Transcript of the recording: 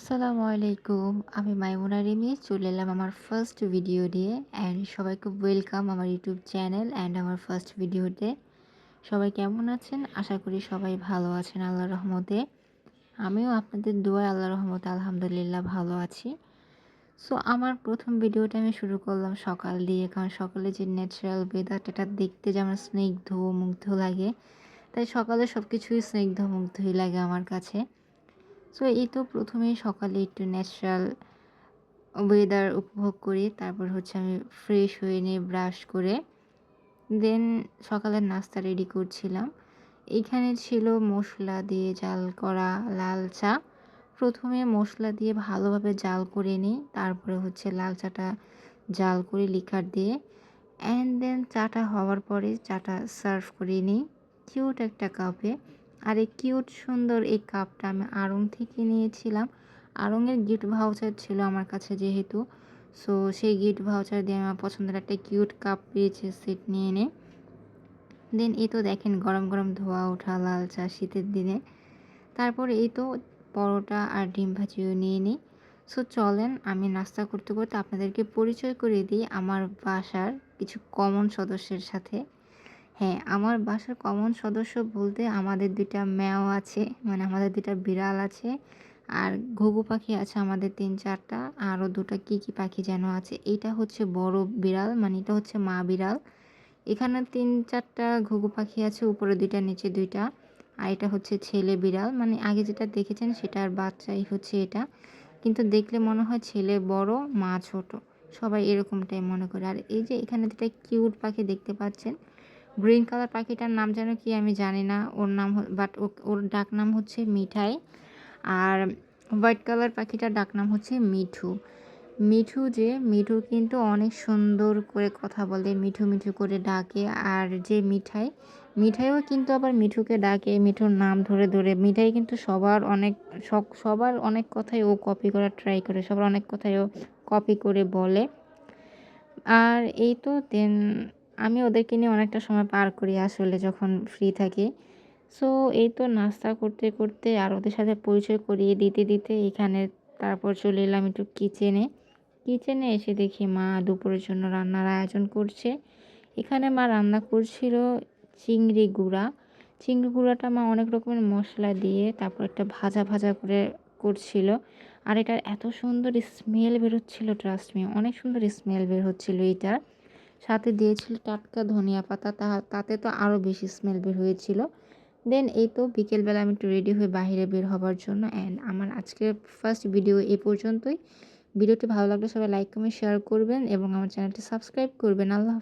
আসসালামু আলাইকুম। আমি মাইমুনা রিমি, চলে এলাম আমার ফার্স্ট ভিডিও দিয়ে। অ্যান্ড সবাইকে ওয়েলকাম আমার ইউটিউব চ্যানেল অ্যান্ড আমার ফার্স্ট ভিডিওতে সবাই কেমন আছেন? আশা করি সবাই ভালো আছেন আল্লাহ রহমতে। আমিও আপনাদের দোয়া আল্লাহ রহমতে আলহামদুলিল্লাহ ভালো আছি। সো আমার প্রথম ভিডিওটা আমি শুরু করলাম সকাল দিয়ে, কারণ সকালে যে ন্যাচারাল ওয়েদারটা দেখতে যেমন স্নিগ্ধ, মুগ্ধ লাগে, তাই সকালে সব কিছুই স্নিগ্ধ, মুগ্ধই লাগে আমার কাছে। সো এই তো প্রথমে সকালে একটু ন্যাচারাল ওয়েদার উপভোগ করি, তারপর হচ্ছে আমি ফ্রেশ হয়ে নিয়ে ব্রাশ করে দেন সকালের নাস্তা রেডি করছিলাম। এইখানে ছিল মশলা দিয়ে জাল করা লাল চা। প্রথমে মশলা দিয়ে ভালোভাবে জাল করে নিই, তারপরে হচ্ছে লাল চাটা জাল করে লিকার দিয়ে অ্যান্ড দেন চাটা হওয়ার পরে চাটা সার্ভ করে নিই। কিউট একটা কাপে আর এই কিউট সুন্দর এই কাপটা আমি আড়ং থেকে নিয়েছিলাম। আড়ংয়ের গিফট ভাউচার ছিল আমার কাছে যেহেতু। সো সেই গিফট ভাউচার দিয়ে আমার পছন্দের একটা কিউট কাপ পেয়েছে সেট নিয়ে নে দেন এই তো দেখেন গরম গরম ধোয়া ওঠা, লাল চা, শীতের দিনে। তারপর এই তো পরোটা আর ডিম ভাজিও নিয়ে নিই। সো চলেন আমি নাস্তা করতে করতে আপনাদেরকে পরিচয় করে দিই আমার বাসার কিছু কমন সদস্যের সাথে। হ্যাঁ আমার বাসার কমন সদস্য বলতে আমাদের দুইটা ম্যাও আছে মানে আমাদের দুইটা বিড়াল আছে আর ঘুঘু পাখি আছে আমাদের তিন চারটা, আরও দুটো কী কী পাখি যেন আছে। এটা হচ্ছে বড় বিড়াল মানে এটা হচ্ছে মা বিড়াল। এখানে তিন চারটা ঘুঘু পাখি আছে, উপরে দুইটা, নিচে দুইটা। আর এটা হচ্ছে ছেলে বিড়াল মানে আগে যেটা দেখেছেন সেটার বাচ্চাই হচ্ছে এটা। কিন্তু দেখলে মনে হয় ছেলে বড়, মা ছোট। সবাই এরকমটাই মনে করে। আর এই যে এখানে দুটা কিউট পাখি দেখতে পাচ্ছেন গ্রিন কালার পাখিটার নাম যেন কি আমি জানি না। ওর নাম বাট ওর ডাক নাম হচ্ছে মিঠাই। আর হোয়াইট কালার পাখিটার ডাক নাম হচ্ছে মিঠু। মিঠু যে, মিঠু কিন্তু অনেক সুন্দর করে কথা বলে, মিঠু মিঠু করে ডাকে। আর যে মিঠাই, মিঠাইও কিন্তু আবার মিঠুকে ডাকে, মিঠুর নাম ধরে ধরে। মিঠাই কিন্তু সবার অনেক সবার অনেক কথাই ও কপি করার ট্রাই করে, সবার অনেক কথাই ও কপি করে বলে। আর এই তো দেন আমি ওদেরকে নিয়ে অনেকটা সময় পার করি আসলে যখন ফ্রি থাকি। সো এই তো নাস্তা করতে করতে আর ওদের সাথে পরিচয় করিয়ে দিতে দিতে এখানে তারপর চলে এলাম একটু কিচেনে কিচেনে এসে দেখি মা দুপুরের জন্য রান্নার আয়োজন করছে। এখানে মা রান্না করছিল চিংড়ি গুঁড়া। চিংড়ি গুঁড়াটা মা অনেক রকমের মশলা দিয়ে তারপর একটা ভাজা ভাজা করে করছিল। আর এটার এত সুন্দর স্মেল বেরোচ্ছিল ট্রাস্ট মি অনেক সুন্দর স্মেল বের হচ্ছিল এটার। সাথে দিয়েছিল টাটকা ধনিয়া পাতা তাতে তো আরও বেশি স্মেল বের হয়েছিল। দেন এই তো বিকেলবেলা আমি একটু রেডি হয়ে বাইরে বের হবার জন্য অ্যান্ড আমার আজকের ফার্স্ট ভিডিও এ পর্যন্তই। ভিডিওটি ভালো লাগলে সবাই লাইক কমেন্ট শেয়ার করবেন এবং আমার চ্যানেলটি সাবস্ক্রাইব করবেন। আল্লাহ